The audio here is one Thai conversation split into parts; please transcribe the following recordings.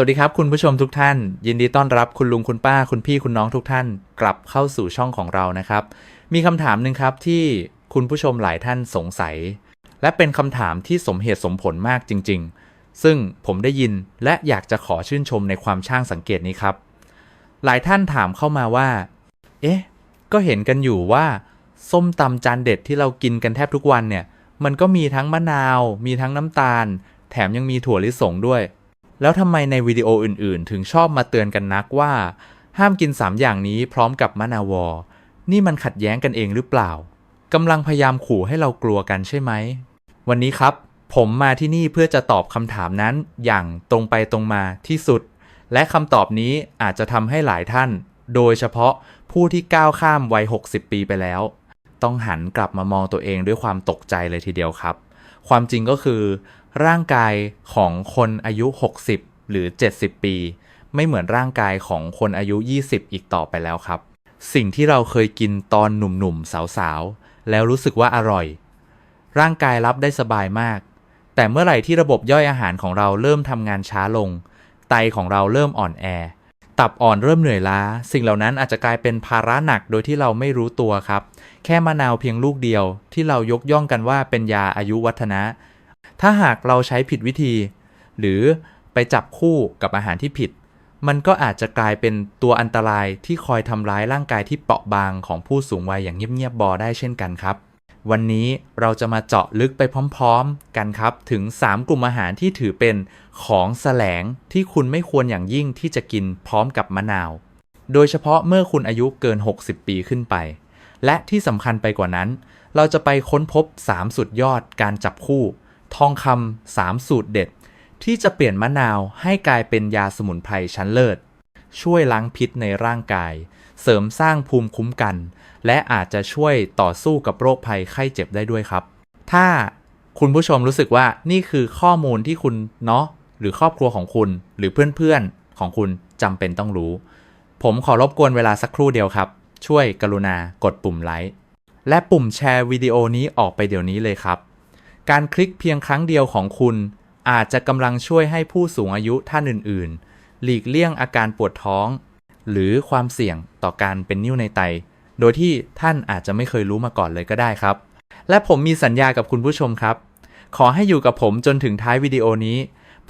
วัสดีครับคุณผู้ชมทุกท่าน ยินดีต้อนรับคุณลุงคุณป้าคุณพี่คุณน้องทุกท่าน กลับเข้าสู่ช่องของเรานะครับ มีคำถามหนึ่งครับที่คุณผู้ชมหลายท่านสงสัย และเป็นคำถามที่สมเหตุสมผลมากจริง ๆ ซึ่งผมได้ยินและอยากจะขอชื่นชมในความช่างสังเกตนี้ครับ หลายท่านถามเข้ามาว่า เอ๊ะ ก็เห็นกันอยู่ว่า ส้มตำจานเด็ดที่เรากินกันแทบทุกวันเนี่ย มันก็มีทั้งมะนาว มีทั้งน้ำตาล แถมยังมีถั่วลิสงด้วย แล้วทำไมในวิดีโออื่นๆ ถึงชอบมาเตือนกันนักว่า ห้ามกิน 3 อย่างนี้พร้อมกับมะนาวอ นี่มันขัดแย้งกันเองหรือเปล่ากำลังพยายามขู่ให้เรากลัวกันใช่ไหม วันนี้ครับ ผมมาที่นี่เพื่อจะตอบคำถามนั้นอย่างตรงไปตรงมาที่สุด และคำตอบนี้อาจจะทำให้หลายท่าน โดยเฉพาะผู้ที่ก้าวข้ามวัย 60 ปีไปแล้ว ต้องหันกลับมามองตัวเองด้วยความตกใจเลยทีเดียวครับ ความจริงก็คือ ร่างกายของคนอายุ 60 หรือ 70 ปี ไม่เหมือนร่างกายของคนอายุ 20 อีกต่อไปแล้วครับ สิ่งที่เราเคยกินตอนหนุ่มๆสาวๆ แล้วรู้สึกว่าอร่อย ร่างกายรับได้สบายมาก แต่เมื่อไหร่ที่ระบบย่อยอาหารของเราเริ่มทำงานช้าลง ไตของเราเริ่มอ่อนแอ ตับอ่อนเริ่มเหนื่อยล้า สิ่งเหล่านั้นอาจจะกลายเป็นภาระหนักโดยที่เราไม่รู้ตัวครับ แค่มะนาวเพียงลูกเดียว ที่เรายกย่องกันว่าเป็นยาอายุวัฒนะ ถ้าหากเราใช้ผิดวิธี หรือไปจับคู่กับอาหารที่ผิด มันก็อาจจะกลายเป็นตัวอันตรายที่คอยทำร้ายร่างกายที่เปราะบางของผู้สูงวัยอย่างเงียบๆบอได้เช่นกันครับ วันนี้เราจะมาเจาะลึกไปพร้อมๆ กันครับ ถึง 3 กลุ่มอาหารที่ถือเป็นของแสลงที่คุณไม่ควรอย่างยิ่งที่จะกินพร้อมกับมะนาว โดยเฉพาะเมื่อคุณอายุเกิน 60 ปีขึ้นไป และที่สำคัญไปกว่านั้น เราจะไปค้นพบ 3 สุดยอดการจับคู่ ทองคำ3สูตรเด็ด ที่จะเปลี่ยนมะนาวให้กลายเป็นยาสมุนไพรชั้นเลิศ ช่วยล้างพิษในร่างกาย เสริมสร้างภูมิคุ้มกัน และอาจจะช่วยต่อสู้กับโรคภัยไข้เจ็บได้ด้วยครับ ถ้าคุณผู้ชมรู้สึกว่านี่คือข้อมูลที่คุณเนาะหรือครอบครัวของคุณหรือเพื่อนๆของคุณจำเป็นต้องรู้ ผมขอรบกวนเวลาสักครู่เดียวครับ ช่วยกรุณากดปุ่มไลค์และปุ่มแชร์วิดีโอนี้ออกไปเดี๋ยวนี้เลยครับ การคลิกเพียงครั้งเดียวของคุณ อาจจะกำลังช่วยให้ผู้สูงอายุท่านอื่น ๆ หลีกเลี่ยงอาการปวดท้อง หรือความเสี่ยงต่อการเป็นนิ่วในไต โดยที่ท่านอาจจะไม่เคยรู้มาก่อนเลยก็ได้ครับ และผมมีสัญญากับคุณผู้ชมครับ ขอให้อยู่กับผมจนถึงท้ายวิดีโอนี้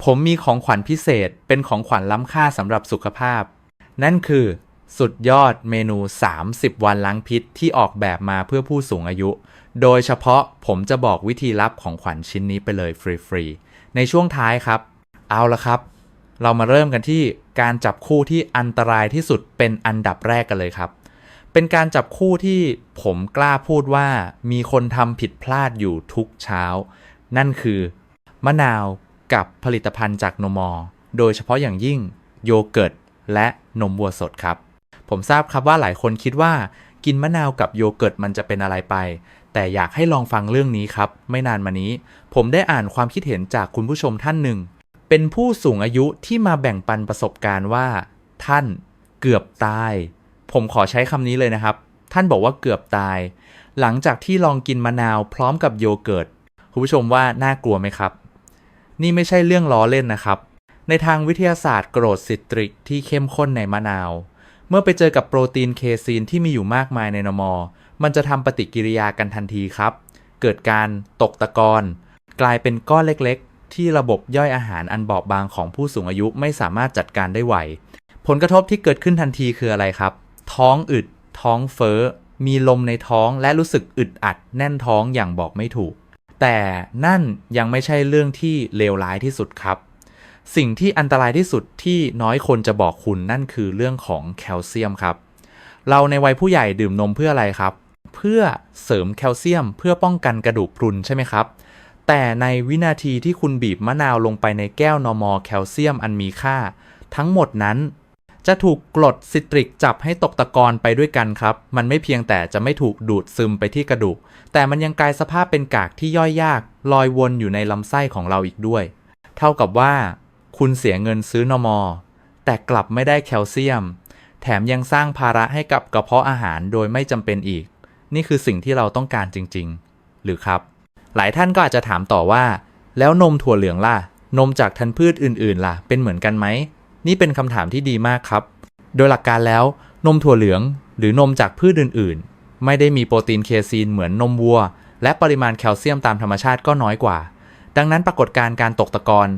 ผมมีของขวัญพิเศษ เป็นของขวัญล้ำค่าสำหรับสุขภาพ นั่นคือสุดยอดเมนู 30 วันล้างพิษที่ออกแบบมาเพื่อผู้สูงอายุ โดยเฉพาะผมจะบอกวิธีลับของขวัญชิ้นนี้ไปเลยฟรีๆ ในช่วงท้ายครับ เอาละครับ เรามาเริ่มกันที่การจับคู่ที่อันตรายที่สุดเป็นอันดับแรกกันเลยครับ เป็นการจับคู่ที่ผมกล้าพูดว่ามีคนทำผิดพลาดอยู่ทุกเช้า นั่นคือ มะนาวกับผลิตภัณฑ์จากนมอ โดยเฉพาะอย่างยิ่งโยเกิร์ตและนมวัวสดครับ ผมทราบครับว่าหลายคนคิดว่ากินมะนาวกับโยเกิร์ตมันจะเป็นอะไรไป แต่อยากให้ลองฟังเรื่องนี้ครับ ไม่นานมานี้ ผมได้อ่านความคิดเห็นจากคุณผู้ชมท่านหนึ่ง เป็นผู้สูงอายุที่มาแบ่งปันประสบการณ์ว่า ท่านเกือบตาย ผมขอใช้คำนี้เลยนะครับ ท่านบอกว่าเกือบตาย หลังจากที่ลองกินมะนาวพร้อมกับโยเกิร์ตคุณผู้ชมว่าน่ากลัวไหมครับ นี่ไม่ใช่เรื่องล้อเล่นนะครับ ในทางวิทยาศาสตร์กรดซิตริกที่เข้มข้นในมะนาว เมื่อไปเจอกับโปรตีนเคซีนที่มีอยู่มากมายในนมอ มันจะทำปฏิกิริยากันทันทีครับ เกิดการตกตะกอนกลายเป็นก้อนเล็กๆ ที่ระบบย่อยอาหารอันบอบบางของผู้สูงอายุไม่สามารถจัดการได้ไหว ผลกระทบที่เกิดขึ้นทันทีคืออะไรครับ ท้องอึด ท้องเฟ้อ มีลมในท้องและรู้สึกอึดอัด แน่นท้องอย่างบอกไม่ถูก แต่นั่นยังไม่ใช่เรื่องที่เลวร้ายที่สุดครับ สิ่งที่อันตรายที่สุดที่น้อยคนจะบอกคุณนั่นคือเรื่องของแคลเซียมครับ เราในวัยผู้ใหญ่ดื่มนมเพื่ออะไรครับ พื่อเสริมแคลเซียม เพื่อป้องกันกระดูกพรุนใช่ไหมครับ แต่ในวินาทีที่คุณบีบมะนาวลงไปในแก้วนอมอแคลเซียมอันมีค่า ทั้งหมดนั้น จะถูกกรดซิตริกจับให้ตกตะกอนไปด้วยกันครับ มันไม่เพียงแต่จะไม่ถูกดูดซึมไปที่กระดูก แต่มันยังกลายสภาพเป็นกากที่ย่อยยาก ลอยวนอยู่ในลำไส้ของเราอีกด้วย เท่ากับว่า คุณเสียเงินซื้อนมอ แต่กลับไม่ได้แคลเซียมแถมยังสร้างภาระให้กับกระเพาะอาหารโดยไม่จำเป็นอีก นี่คือสิ่งที่เราต้องการจริง ๆ หรือครับ หลายท่านก็อาจจะถามต่อว่า แล้วนมถั่วเหลืองล่ะ นมจากธัญพืชอื่น ๆ ล่ะ เป็นเหมือนกันไหม นี่เป็นคำถามที่ดีมากครับ โดยหลักการแล้วนมถั่วเหลือง หรือนมจากพืชอื่น ๆ ไม่ได้มีโปรตีนเคซีนเหมือนนมวัว และปริมาณแคลเซียมตามธรรมชาติก็น้อยกว่า ดังนั้นปรากฏการณ์การตกตะกอน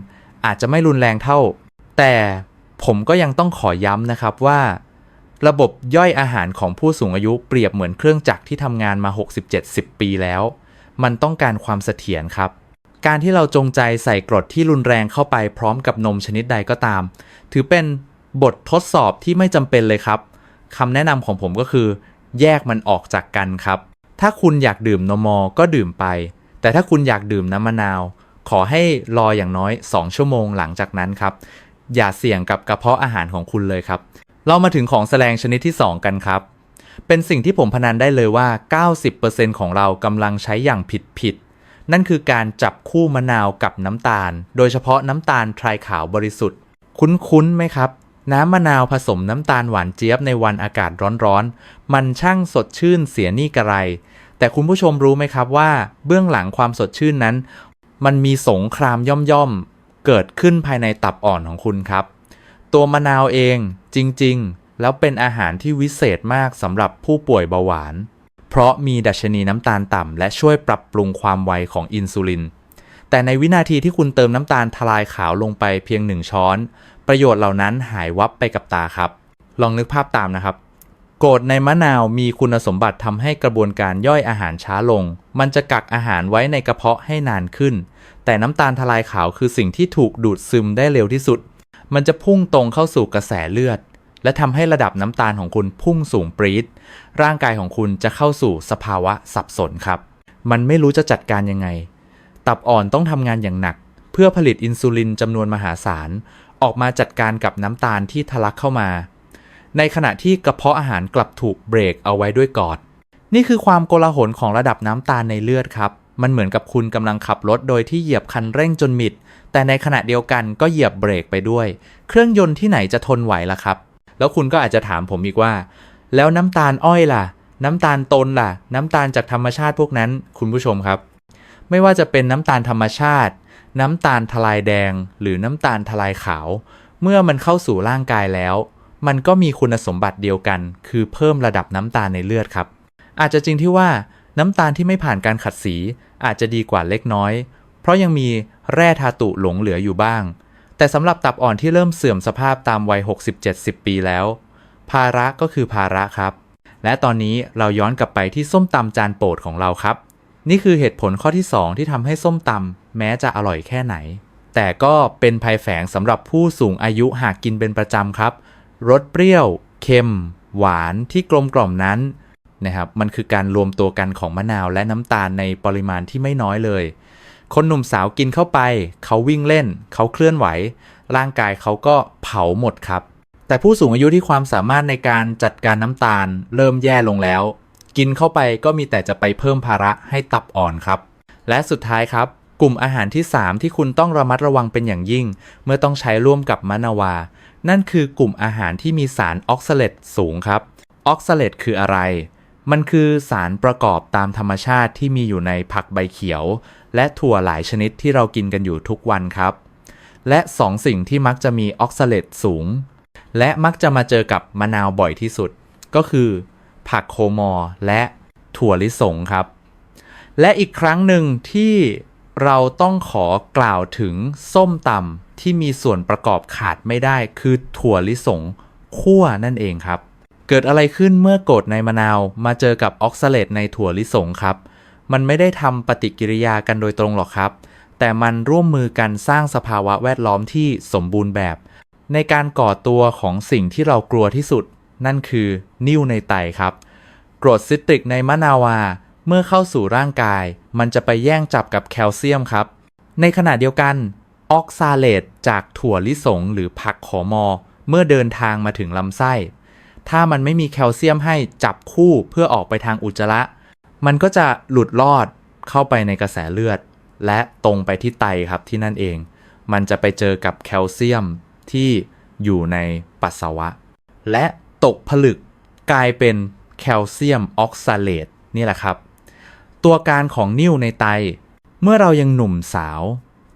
อาจจะไม่รุนแรงเท่า แต่ผมก็ยังต้องขอย้ำนะครับว่า ระบบย่อยอาหารของผู้สูงอายุเปรียบเหมือนเครื่องจักรที่ทำงานมา 60-70 ปีแล้ว มันต้องการความเสถียรครับ การที่เราจงใจใส่กรดที่รุนแรงเข้าไปพร้อมกับนมชนิดใดก็ตาม ถือเป็นบททดสอบที่ไม่จำเป็นเลยครับคำแนะนำของผมก็คือ แยกมันออกจากกันครับ ถ้าคุณอยากดื่มนมอก็ดื่มไป แต่ถ้าคุณอยากดื่มน้ำมะนาว ขอให้รออย่างน้อย 2 ชั่วโมงหลังจากนั้นครับ อย่าเสี่ยงกับกระเพาะอาหารของคุณเลยครับ เรามาถึงของแสลงชนิดที่ 2 กันครับ เป็นสิ่งที่ผมพนันได้เลยว่า 90%ของเรากำลังใช้อย่างผิดผิดๆนั่นคือการจับคู่มะนาวกับน้ำตาล โดยเฉพาะน้ำตาลทรายขาวบริสุทธิ์ คุ้นๆไหมครับ น้ำมะนาวผสมน้ำตาลหวานเจี๊ยบในวันอากาศร้อนๆ มันช่างสดชื่นเสียนี่กระไร แต่คุณผู้ชมรู้ไหมครับว่า เบื้องหลังความสดชื่นนั้น มันมีสงครามย่อมๆเกิดขึ้นภายในตับอ่อนของคุณครับ ตัวมะนาวเอง จริงๆ แล้วเป็นอาหารที่วิเศษมากสำหรับผู้ป่วยเบาหวาน เพราะมีดัชนีน้ำตาลต่ำและช่วยปรับปรุงความไวของอินซูลิน แต่ในวินาทีที่คุณเติมน้ำตาลทลายขาวลงไปเพียงหนึ่งช้อน ประโยชน์เหล่านั้นหายวับไปกับตาครับ ลองนึกภาพตามนะครับโกรดในมะนาวมีคุณสมบัติทำให้กระบวนการย่อยอาหารช้าลง มันจะกักอาหารไว้ในกระเพาะให้นานขึ้น แต่น้ำตาลทลายขาวคือสิ่งที่ถูกดูดซึมได้เร็วที่สุด มันจะพุ่งตรงเข้าสู่กระแสเลือด และทำให้ระดับน้ำตาลของคุณพุ่งสูงปรี๊ดร่างกายของคุณจะเข้าสู่สภาวะสับสนครับ มันไม่รู้จะจัดการยังไง ตับอ่อนต้องทำงานอย่างหนัก เพื่อผลิตอินซูลินจำนวนมหาศาล ออกมาจัดการกับน้ำตาลที่ทะลักเข้ามา ในขณะที่กระเพาะอาหารกลับถูกเบรกเอาไว้ด้วยกอด นี่คือความโกลาหลของระดับน้ำตาลในเลือดครับมันเหมือนกับคุณกำลังขับรถโดยที่เหยียบคันเร่งจนมิด แต่ในขณะเดียวกันก็เหยียบเบรกไปด้วย เครื่องยนต์ที่ไหนจะทนไหวล่ะครับ แล้วคุณก็อาจจะถามผมอีกว่า แล้วน้ำตาลอ้อยล่ะ น้ำตาลตนล่ะ น้ำตาลจากธรรมชาติพวกนั้น คุณผู้ชมครับ ไม่ว่าจะเป็นน้ำตาลธรรมชาติ น้ำตาลทลายแดง หรือน้ำตาลทลายขาว เมื่อมันเข้าสู่ร่างกายแล้ว มันก็มีคุณสมบัติเดียวกัน คือเพิ่มระดับน้ำตาลในเลือดครับ อาจจะจริงที่ว่าน้ำตาลที่ไม่ผ่านการขัดสีอาจจะดีกว่าเล็กน้อย เพราะยังมี แร่ธาตุหลงเหลืออยู่บ้าง แต่สำหรับตับอ่อนที่เริ่มเสื่อมสภาพตามวัย 60-70 ปีแล้ว ภาระก็คือภาระครับ และตอนนี้เราย้อนกลับไปที่ส้มตำจานโปรดของเราครับ นี่คือเหตุผลข้อที่ 2 ที่ทำให้ส้มตำแม้จะอร่อยแค่ไหน แต่ก็เป็นภัยแฝงสำหรับผู้สูงอายุหากกินเป็นประจำครับรสเปรี้ยว เค็ม หวานที่กลมกล่อมนั้นนะครับมันคือการรวมตัวกันของมะนาวและน้ำตาลในปริมาณที่ไม่น้อยเลย คนหนุ่มสาวกินเข้าไป เขาวิ่งเล่น เขาเคลื่อนไหว ร่างกายเขาก็เผาหมดครับ แต่ผู้สูงอายุที่ความสามารถในการจัดการน้ำตาล เริ่มแย่ลงแล้ว กินเข้าไปก็มีแต่จะไปเพิ่มภาระให้ตับอ่อนครับ และสุดท้ายครับ กลุ่มอาหารที่ 3 ที่คุณต้องระมัดระวังเป็นอย่างยิ่ง เมื่อต้องใช้ร่วมกับมะนาวา นั่นคือกลุ่มอาหารที่มีสารออกซาเลตสูงครับ ออกซาเลตคืออะไร มันคือสารประกอบตามธรรมชาติที่มีอยู่ในผักใบเขียว และถั่วหลายชนิดที่เรากินกันอยู่ทุกวันครับ และ2สิ่งที่มักจะมีออกซาเลตสูง และมักจะมาเจอกับมะนาวบ่อยที่สุด ก็คือ ผักโคมอและถั่วลิสงครับ และอีกครั้งหนึ่งที่เราต้องขอกล่าวถึงส้มตำที่มีส่วนประกอบขาดไม่ได้คือถั่วลิสงคั่วนั่นเองครับ เกิดอะไรขึ้นเมื่อกรดในมะนาวมาเจอกับออกซาเลตในถั่วลิสงครับ มันไม่ได้ทำปฏิกิริยากันโดยตรงหรอกครับ แต่มันร่วมมือกันสร้างสภาวะแวดล้อมที่สมบูรณ์แบบ ในการก่อตัวของสิ่งที่เรากลัวที่สุด นั่นคือนิ่วในไตครับกรดซิตริกในมะนาวา เมื่อเข้าสู่ร่างกาย มันจะไปแย่งจับกับแคลเซียมครับ ในขณะเดียวกันออกซาเลตจากถั่วลิสงหรือผักขอมอ เมื่อเดินทางมาถึงลำไส้ ถ้ามันไม่มีแคลเซียมให้จับคู่เพื่อออกไปทางอุจจาระ มันก็จะหลุดลอดเข้าไปในกระแสเลือด และตรงไปที่ไตครับที่นั่นเอง มันจะไปเจอกับแคลเซียมที่อยู่ในปัสสาวะ และตกผลึกกลายเป็นแคลเซียมออกซาเลตนี่แหละครับ ตัวการของนิ่วในไต เมื่อเรายังหนุ่มสาว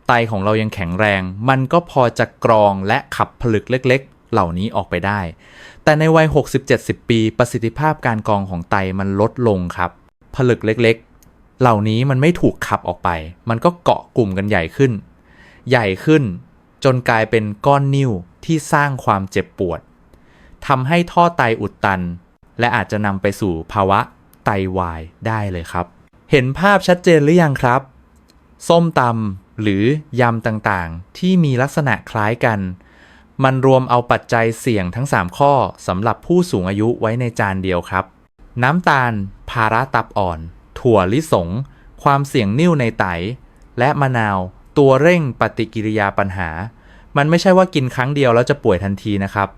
ไตของเรายังแข็งแรง มันก็พอจะกรองและขับผลึกเล็ก เหล่านี้ออกไปได้ แต่ในวัย 60-70 ปี ประสิทธิภาพการกรองของไตมันลดลงครับ ผลึกเล็กๆ เหล่านี้มันไม่ถูกขับออกไป มันก็เกาะกลุ่มกันใหญ่ขึ้น ใหญ่ขึ้นจนกลายเป็นก้อนนิ่วที่สร้างความเจ็บปวดทำให้ท่อไตอุดตัน และอาจจะนำไปสู่ภาวะไตวายได้เลยครับ เห็นภาพชัดเจนหรือยังครับ ส้มตำหรือยำต่างๆ ที่มีลักษณะคล้ายกัน มันรวมเอาปัจจัยเสี่ยงทั้ง 3 ข้อสำหรับผู้สูงอายุไว้ในจานเดียวครับ น้ำตาล ภาระตับอ่อน ถั่วลิสง ความเสี่ยงนิ่วในไต และมะนาว ตัวเร่งปฏิกิริยาปัญหา มันไม่ใช่ว่ากินครั้งเดียวแล้วจะป่วยทันทีนะครับ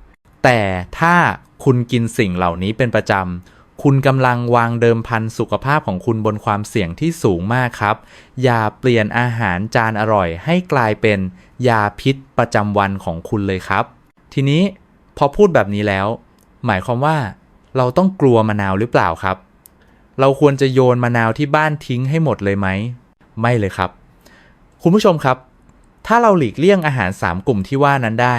แต่ถ้าคุณกินสิ่งเหล่านี้เป็นประจำ คุณกำลังวางเดิมพันสุขภาพของคุณบนความเสี่ยงที่สูงมากครับ อย่าเปลี่ยนอาหารจานอร่อย ให้กลายเป็นยาพิษประจำวันของคุณเลยครับ ทีนี้พอพูดแบบนี้แล้ว หมายความว่า เราต้องกลัวมะนาวหรือเปล่าครับ เราควรจะโยนมะนาวที่บ้านทิ้งให้หมดเลยไหม ไม่เลยครับ คุณผู้ชมครับ ถ้าเราหลีกเลี่ยงอาหาร 3 กลุ่มที่ว่านั้นได้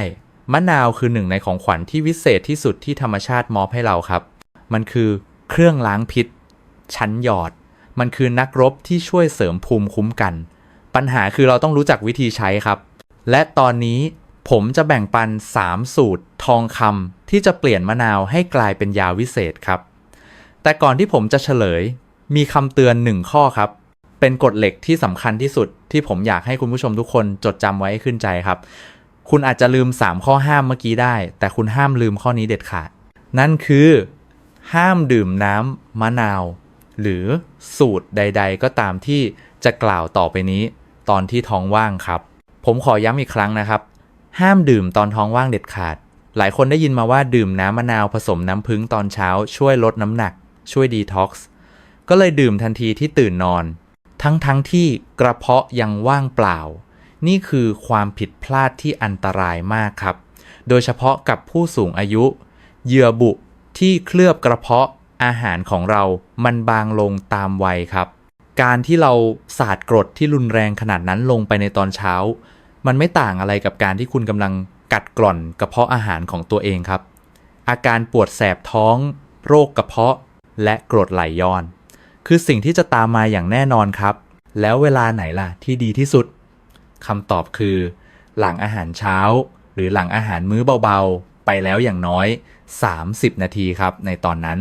มะนาวคือหนึ่งในของขวัญที่วิเศษที่สุดที่ธรรมชาติมอบให้เราครับ มันคือ เครื่องล้างพิษ ชั้นหยอด มันคือนักรบที่ช่วยเสริมภูมิคุ้มกัน ปัญหาคือเราต้องรู้จักวิธีใช้ครับ และตอนนี้ผมจะแบ่งปัน 3 สูตร ทองคำที่จะเปลี่ยนมะนาวให้กลายเป็นยาวิเศษครับ แต่ก่อนที่ผมจะเฉลย มีคำเตือนหนึ่งข้อครับ เป็นกฎเหล็กที่สำคัญที่สุด ที่ผมอยากให้คุณผู้ชมทุกคนจดจำไว้ให้ขึ้นใจครับ คุณอาจจะลืม 3 ข้อห้ามเมื่อกี้ได้ แต่คุณห้ามลืมข้อนี้เด็ดขาด นั่นคือ ห้ามดื่มน้ำมะนาว หรือสูตรใด ๆ ก็ตามที่จะกล่าวต่อไปนี้ ตอนที่ท้องว่างครับ ผมขอย้ำอีกครั้งนะครับ ห้ามดื่มตอนท้องว่างเด็ดขาด หลายคนได้ยินมาว่าดื่มน้ำมะนาวผสมน้ำผึ้งตอนเช้า ช่วยลดน้ำหนัก ช่วยดีท็อกซ์ก็เลยดื่มทันทีที่ตื่นนอน ทั้งๆทที่กระเพาะยังว่างเปล่า นี่คือความผิดพลาดที่อันตรายมากครับ โดยเฉพาะกับผู้สูงอายุ เหยื่อบุ ที่เคลือบกระเพาะอาหารของเรามันบางลงตามวัยครับ การที่เราสาดกรดที่รุนแรงขนาดนั้นลงไปในตอนเช้า มันไม่ต่างอะไรกับการที่คุณกำลังกัดกร่อนกระเพาะอาหารของตัวเองครับ อาการปวดแสบท้อง โรคกระเพาะ และกรดไหลย้อน คือสิ่งที่จะตามมาอย่างแน่นอนครับ แล้วเวลาไหนล่ะที่ดีที่สุดคำตอบคือ หลังอาหารเช้า หรือหลังอาหารมื้อเบาๆ ไปแล้วอย่างน้อย 30 นาทีครับในตอนนั้น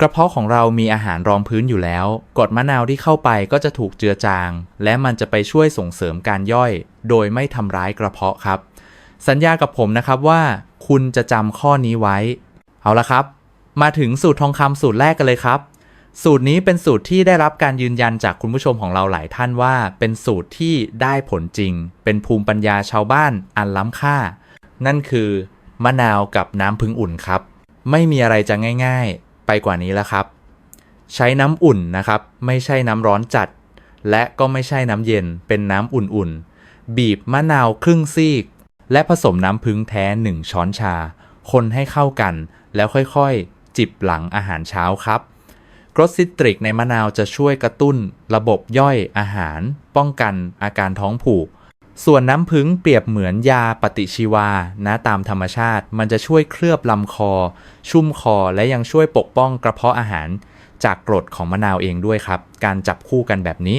กระเพาะของเรามีอาหารรองพื้นอยู่แล้วกรดมะนาวที่เข้าไปก็จะถูกเจือจาง และมันจะไปช่วยส่งเสริมการย่อย โดยไม่ทำร้ายกระเพาะครับ สัญญากับผมนะครับว่า คุณจะจำข้อนี้ไว้ เอาละครับ มาถึงสูตรทองคำสูตรแรกกันเลยครับสูตรนี้เป็นสูตรที่ได้รับการยืนยันจากคุณผู้ชมของเราหลายท่านว่า เป็นสูตรที่ได้ผลจริง เป็นภูมิปัญญาชาวบ้านอันล้ำค่า นั่นคือ มะนาวกับน้ำพึ่งอุ่นครับ ไม่มีอะไรจะง่ายๆ ไปกว่านี้แล้วครับ ใช้น้ำอุ่นนะครับ ไม่ใช่น้ำร้อนจัด และก็ไม่ใช่น้ำเย็นเป็นน้ำอุ่นๆ บีบมะนาวครึ่งซีก และผสมน้ำพึ่งแท้1ช้อนชา คนให้เข้ากัน แล้วค่อยๆ จิบหลังอาหารเช้าครับกรดซิตริกในมะนาวจะช่วยกระตุ้นระบบย่อยอาหาร ป้องกันอาการท้องผูก ส่วนน้ำผึ้งเปรียบเหมือนยาปฏิชีวานะตามธรรมชาติ มันจะช่วยเคลือบลำคอ ชุ่มคอและยังช่วยปกป้องกระเพาะอาหาร จากกรดของมะนาวเองด้วยครับ การจับคู่กันแบบนี้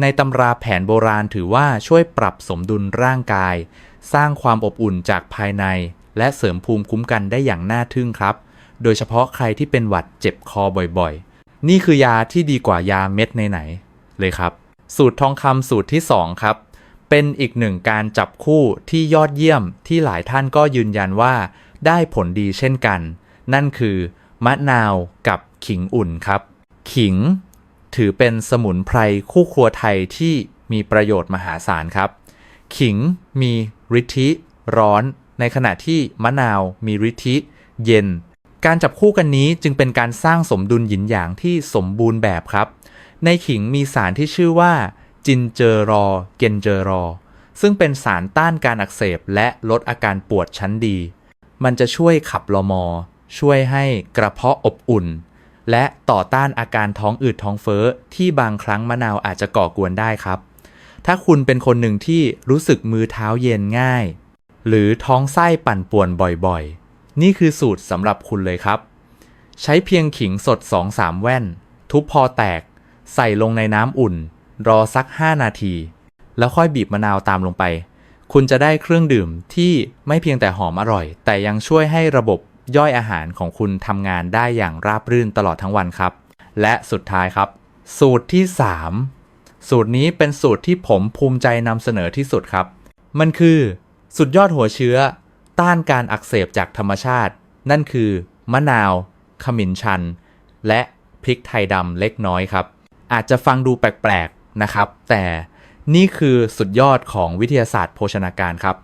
ในตำราแผนโบราณถือว่าช่วยปรับสมดุลร่างกาย สร้างความอบอุ่นจากภายใน และเสริมภูมิคุ้มกันได้อย่างน่าทึ่งครับ โดยเฉพาะใครที่เป็นหวัดเจ็บคอบ่อยๆ นี่คือยาที่ดีกว่ายาเม็ดไหนๆเลยครับ สูตรทองคำสูตรที่ 2 ครับ เป็นอีกหนึ่งการจับคู่ที่ยอดเยี่ยมที่หลายท่านก็ยืนยันว่า ได้ผลดีเช่นกัน นั่นคือ มะนาวกับขิงอุ่นครับ ขิง ถือเป็นสมุนไพรคู่ครัวไทยที่มีประโยชน์มหาศาลครับ ขิงมีฤทธิร้อน ในขณะที่มะนาวมีฤทธิเย็น การจับคู่กันนี้จึงเป็นการสร้างสมดุลหยินหยางที่สมบูรณ์แบบครับ ในขิงมีสารที่ชื่อว่า จินเจอรอ เกนเจอรอ ซึ่งเป็นสารต้านการอักเสบและลดอาการปวดชั้นดี มันจะช่วยขับลมอ ช่วยให้กระเพาะอบอุ่น และต่อต้านอาการท้องอืดท้องเฟ้อ ที่บางครั้งมะนาวอาจจะก่อกวนได้ครับ ถ้าคุณเป็นคนหนึ่งที่รู้สึกมือเท้าเย็นง่าย หรือท้องไส้ปั่นป่วนบ่อยๆ นี่คือสูตรสำหรับคุณเลยครับ ใช้เพียงขิงสด 2-3 แว่น ทุบพอแตก ใส่ลงในน้ำอุ่น รอสัก 5 นาที แล้วค่อยบีบมะนาวตามลงไป คุณจะได้เครื่องดื่มที่ไม่เพียงแต่หอมอร่อย แต่ยังช่วยให้ระบบย่อยอาหารของคุณทำงานได้อย่างราบรื่นตลอดทั้งวันครับ และสุดท้ายครับ สูตรที่ 3 สูตรนี้เป็นสูตรที่ผมภูมิใจนำเสนอที่สุดครับ มันคือสุดยอดหัวเชื้อ ต้านการอักเสบจากธรรมชาติ นั่นคือ มะนาว ขมิ้นชัน และพริกไทยดำเล็กน้อยครับ อาจจะฟังดูแปลก นะครับ แต่นี่คือสุดยอดของวิทยาศาสตร์โภชนาการครับ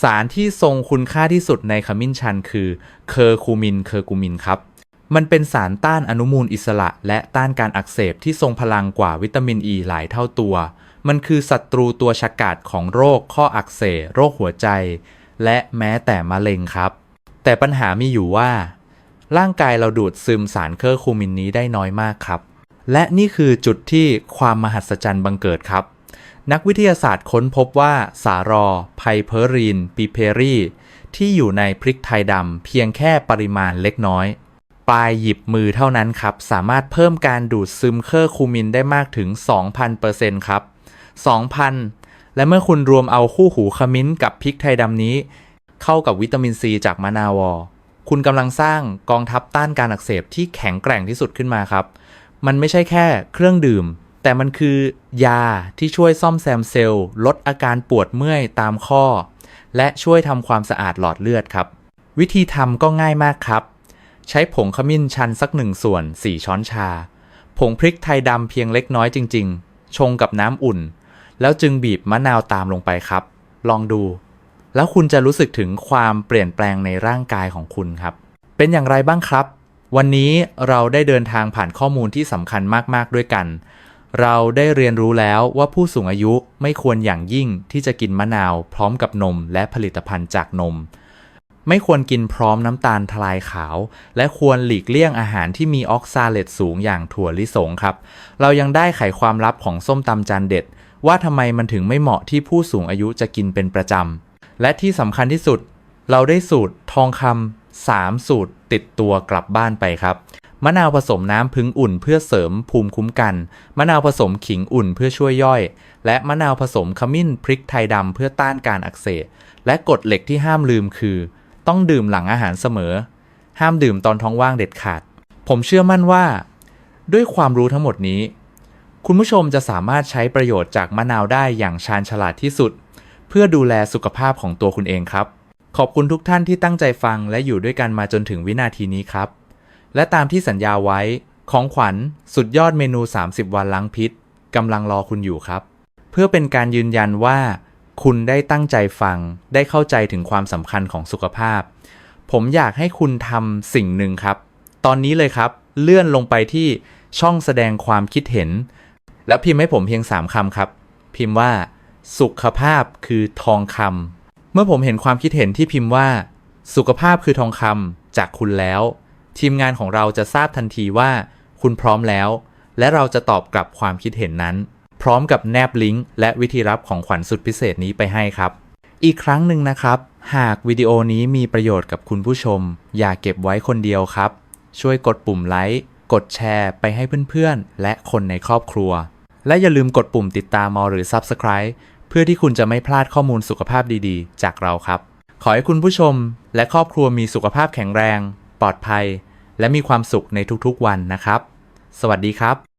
สารที่ทรงคุณค่าที่สุดในขมิ้นชันคือเคอร์คูมินเคอร์กูมินครับ มันเป็นสารต้านอนุมูลอิสระ และต้านการอักเสบที่ทรงพลังกว่าวิตามินอ e ีหลายเท่าตัว มันคือศัตรูตัวฉกาจของโรคข้ออักเสบโรคหัวใจ และแม้แต่มะเร็งครับ แต่ปัญหามีอยู่ว่า ร่างกายเราดูดซึมสารเคอร์คูมินนี้ได้น้อยมากครับ และนี่คือจุดที่ความมหัศจรรย์บังเกิดครับ นักวิทยาศาสตร์ค้นพบว่าสารอไพเพอรีนปิเพรีที่อยู่ในพริกไทยดำเพียงแค่ปริมาณเล็กน้อย ปลายหยิบมือเท่านั้นครับ สามารถเพิ่มการดูดซึมเคอร์คูมินได้มากถึง 2,000%ครับ 2,000 และเมื่อคุณรวมเอาคู่หูขมิ้นกับพริกไทยดำนี้ เข้ากับวิตามินซีจากมะนาวอ คุณกำลังสร้างกองทัพต้านการอักเสบที่แข็งแกร่งที่สุดขึ้นมาครับ มันไม่ใช่แค่เครื่องดื่ม แต่มันคือยาที่ช่วยซ่อมแซมเซลล์ ลดอาการปวดเมื่อยตามข้อ และช่วยทำความสะอาดหลอดเลือดครับ วิธีทำก็ง่ายมากครับ ใช้ผงขมิ้นชันสักหนึ่งส่วน 4 ช้อนชา ผงพริกไทยดำเพียงเล็กน้อยจริง ๆ ชงกับน้ำอุ่น แล้วจึงบีบมะนาวตามลงไปครับ ลองดู แล้วคุณจะรู้สึกถึงความเปลี่ยนแปลงในร่างกายของคุณครับ เป็นอย่างไรบ้างครับ วันนี้เราได้เดินทางผ่านข้อมูลที่สำคัญมากๆด้วยกัน เราได้เรียนรู้แล้วว่าผู้สูงอายุไม่ควรอย่างยิ่งที่จะกินมะนาว พร้อมกับนมและผลิตภัณฑ์จากนม ไม่ควรกินพร้อมน้ำตาลทลายขาว และควรหลีกเลี่ยงอาหารที่มีออกซาเลตสูงอย่างถั่วลิสงครับ เรายังได้ไขความลับของส้มตำจานเด็ด ว่าทำไมมันถึงไม่เหมาะที่ผู้สูงอายุจะกินเป็นประจำและที่สำคัญที่สุด เราได้สูตรทองคำ สามสูตรติดตัวกลับบ้านไปครับมะนาวผสมน้ำพึ่งอุ่นเพื่อเสริมภูมิคุ้มกัน มะนาวผสมขิงอุ่นเพื่อช่วยย่อย และมะนาวผสมขมิ้นพริกไทยดำเพื่อต้านการอักเสบ และกฎเหล็กที่ห้ามลืมคือ ต้องดื่มหลังอาหารเสมอ ห้ามดื่มตอนท้องว่างเด็ดขาด ผมเชื่อมั่นว่า ด้วยความรู้ทั้งหมดนี้ คุณผู้ชมจะสามารถใช้ประโยชน์จากมะนาวได้อย่างชาญฉลาดที่สุด เพื่อดูแลสุขภาพของตัวคุณเองครับ ขอบคุณทุกท่านที่ตั้งใจฟังและอยู่ด้วยกันมาจนถึงวินาทีนี้ครับ และตามที่สัญญาไว้ของขวัญสุดยอดเมนู 30 วันล้างพิษกำลังรอคุณอยู่ครับ เพื่อเป็นการยืนยันว่า คุณได้ตั้งใจฟัง ได้เข้าใจถึงความสำคัญของสุขภาพ ผมอยากให้คุณทำสิ่งหนึ่งครับ ตอนนี้เลยครับ เลื่อนลงไปที่ช่องแสดงความคิดเห็น แล้วพิมพ์ให้ผมเพียง 3คำครับ พิมพ์ว่า สุขภาพคือทองคำ เมื่อผมเห็นความคิดเห็นที่พิมพ์ว่า สุขภาพคือทองคำจากคุณแล้ว ทีมงานของเราจะทราบทันทีว่า คุณพร้อมแล้ว และเราจะตอบกลับความคิดเห็นนั้น พร้อมกับแนบลิงก์และวิธีรับของขวัญสุดพิเศษนี้ไปให้ครับ อีกครั้งหนึ่งนะครับ หากวิดีโอนี้มีประโยชน์กับคุณผู้ชม อย่าเก็บไว้คนเดียวครับ ช่วยกดปุ่มไลค์กดแชร์ไปให้เพื่อนๆ และคนในครอบครัว และอย่าลืมกดปุ่มติดตามหรือ Subscribe พื่อที่คุณจะไม่พลาดข้อมูลสุขภาพดีๆ จากเราครับ ขอให้คุณผู้ชมและครอบครัวมีสุขภาพแข็งแรง ปลอดภัย และมีความสุขในทุกๆวันนะครับ สวัสดีครับ